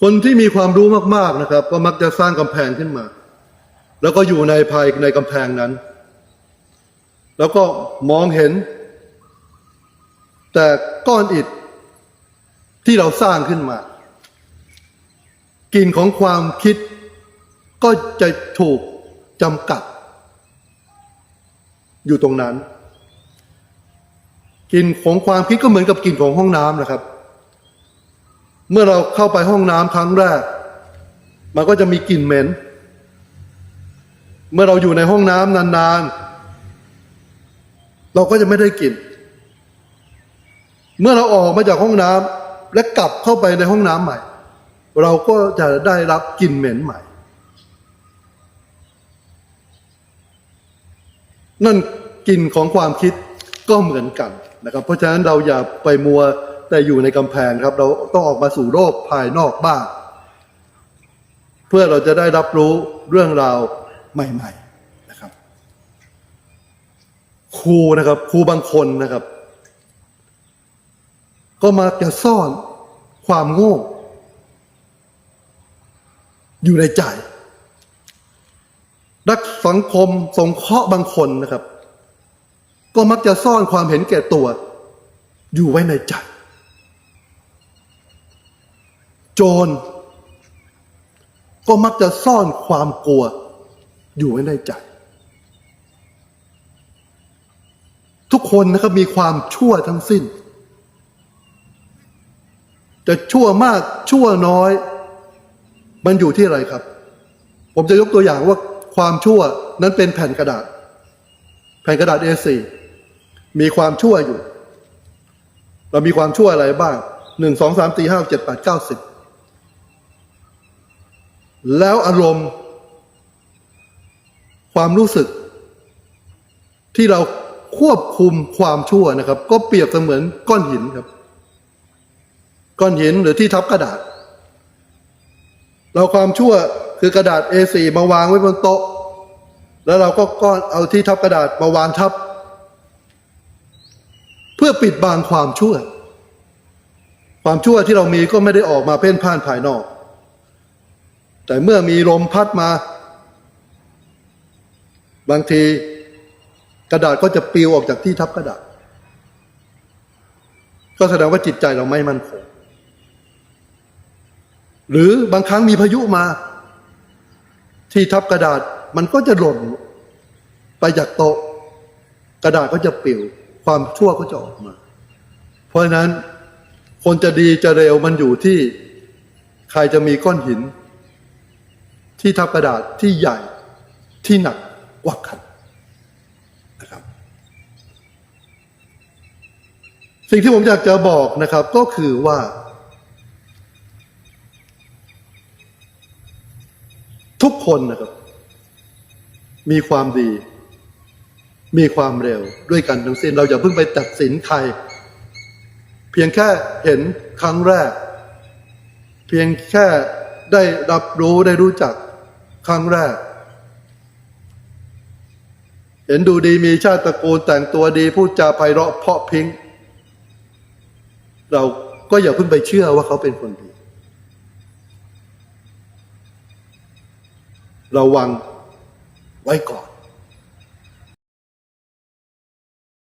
คนที่มีความรู้มากๆนะครับ ก็มักจะสร้างกำแพงขึ้นมา แล้วก็อยู่ในภายในกำแพงนั้น แล้วก็มองเห็น แต่ก้อนอิฐที่เราสร้างขึ้นมากลิ่นของความคิดก็จะถูกจำกัด อยู่ตรงนั้นกลิ่นของความคิดก็เหมือนกับกลิ่นของห้องน้ำนะครับ เมื่อเราเข้าไปห้องน้ำครั้งแรก มันก็จะมีกลิ่นเหม็น เมื่อเราอยู่ในห้องน้ำนานๆ เราก็จะไม่ได้กลิ่น เมื่อเราออกมาจากห้องน้ำและกลับเข้าไปในห้องน้ำใหม่ เราก็จะได้รับกลิ่นเหม็นใหม่ นั่นกลิ่นของความคิดก็เหมือนกันนะครับ เพราะฉะนั้นเราอย่าไปมัว แต่อยู่ในกำแพงครับ เราต้องออกมาสู่โลกภายนอกบ้างเพื่อเราจะได้รับรู้เรื่องราวใหม่ๆนะครับ ครูนะครับ ครูบางคนนะครับ ก็มาจะซ่อนความโง่อยู่ในใจนักสังคมสงเคราะห์บางคนนะครับ ก็มักจะซ่อนความเห็นแก่ตัว อยู่ไว้ในใจ โจร ก็มักจะซ่อนความกลัว อยู่ไว้ในใจ ทุกคนนะครับมีความชั่วทั้งสิ้น จะชั่วมากชั่วน้อย มันอยู่ที่อะไรครับ ผมจะยกตัวอย่างว่าความชั่วนั้นเป็นแผ่นกระดาษ แผ่นกระดาษ A4 มีความชั่วอยู่ เรามีความชั่วอะไรบ้างหนึ่งสองสามสี่ห้าเจ็ดแปดเก้าสิบ แล้วอารมณ์ ความรู้สึก ที่เราควบคุมความชั่วนะครับ ก็เปรียบเสมือนก้อนหินครับ ก้อนหินหรือที่ทับกระดาษ เราความชั่วคือกระดาษ A4 มาวางไว้บนโต๊ะ แล้วเราก็ก้อนเอาที่ทับกระดาษมาวางทับ เพื่อปิดบังความชั่ว ความชั่วที่เรามีก็ไม่ได้ออกมาเพ่นพ่านภายนอก แต่เมื่อมีลมพัดมา บางทีกระดาษก็จะปลิวออกจากที่ทับกระดาษ ก็แสดงว่าจิตใจเราไม่มั่นคง หรือบางครั้งมีพายุมา ที่ทับกระดาษมันก็จะหล่นไปจากโต๊ะ กระดาษก็จะปลิวความชั่วก็จะออกมา เพราะฉะนั้นคนจะดีจะเร็วมันอยู่ที่ ใครจะมีก้อนหิน ที่ทับกระดาษที่ใหญ่ที่หนักกว่ากันนะครับ สิ่งที่ผมอยากจะบอกนะครับก็คือว่า ทุกคนนะครับ มีความดี มีความเร็วด้วยกันทั้งสิ้น เราอย่าเพิ่งไปตัดสินใคร เพียงแค่เห็นครั้งแรก เพียงแค่ได้รับรู้ได้รู้จัก ครั้งแรก เห็นดูดีมีชาติตระกูลแต่งตัวดีพูดจาไพเราะเพาะพิงเราก็อย่าเพิ่งไปเชื่อว่าเขาเป็นคนดี ระวังไว้ก่อน